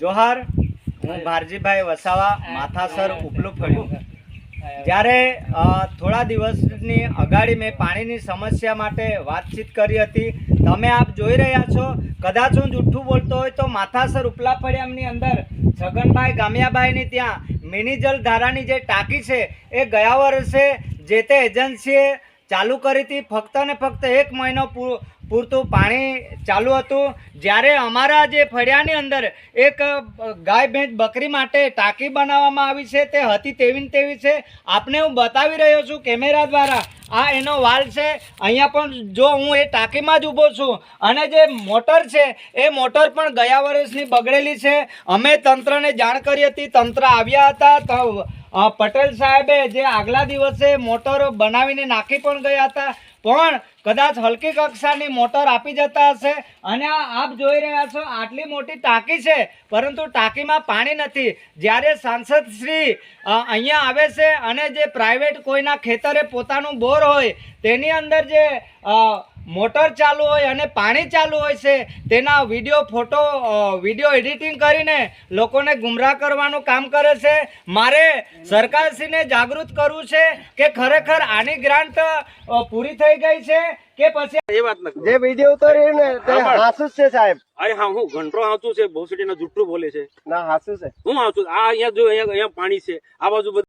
જોહાર હું ભારજીભાઈ વસાવા માથાસર ઉપલું ફળ્યું. જ્યારે થોડા દિવસની અગાડી મેં પાણીની સમસ્યા માટે વાતચીત કરી હતી. તમે આપ જોઈ રહ્યા છો કદાચ હું જૂઠું બોલતો હોય તો માથાસર ઉપલા ફળિયામની અંદર છગનભાઈ ગામિયાભાઈની ત્યાં મિની જલ ધારાની જે ટાંકી છે એ ગયા વર્ષે જે તે એજન્સીએ ચાલુ કરી હતી. ફક્ત ને ફક્ત એક મહિનો પૂરતું પાણી ચાલુ હતું. જ્યારે અમારા જે ફળિયાની અંદર એક ગાય ભેંસ બકરી માટે ટાંકી બનાવવામાં આવી છે, તે હતી તેવી ને તેવી છે. આપને હું બતાવી રહ્યો છું કેમેરા દ્વારા. આ એનો વાલ છે. અહીંયા પણ જો હું એ ટાંકીમાં જ ઊભો છું. અને જે મોટર છે, એ મોટર પણ ગયા વર્ષની બગડેલી છે. અમે તંત્રને જાણ કરી હતી. તંત્ર આવ્યા હતા. પટેલ સાહેબે જે આગલા દિવસે મોટર બનાવીને નાખી પણ ગયા હતા, પણ કદાચ હલકી કક્ષાની મોટર આપી જતા હશે. અને આપ જોઈ રહ્યા છો, આટલી મોટી ટાંકી છે, પરંતુ ટાંકીમાં પાણી નથી. જ્યારે સાંસદ શ્રી અહીંયા આવે છે અને જે પ્રાઇવેટ કોઈના ખેતરે પોતાનું બોર હોય, તેની અંદર જે મોટર ચાલુ હોય અને પાણી ચાલુ હોય છે તેના વીડિયો ફોટો વીડિયો એડિટિંગ કરીને લોકોને ગુમરાહ કરવાનું કામ કરે છે. મારે સરકારશ્રીને જાગૃત કરવું છે કે ખરેખર આની ગ્રાન્ટ પૂરી થઈ ગઈ છે કે પછી એ વાત નથી. જે વીડિયો ઉતાર્યો ને તે હાસુ છે સાહેબ. અરે હા હું ઘંટો આવતું છે ભોસડીના જુઠ્ઠું બોલે છે. ના હાસુ છે. હું આવતું આ અહીંયા જો અહીંયા પાણી છે આ બાજુ બધું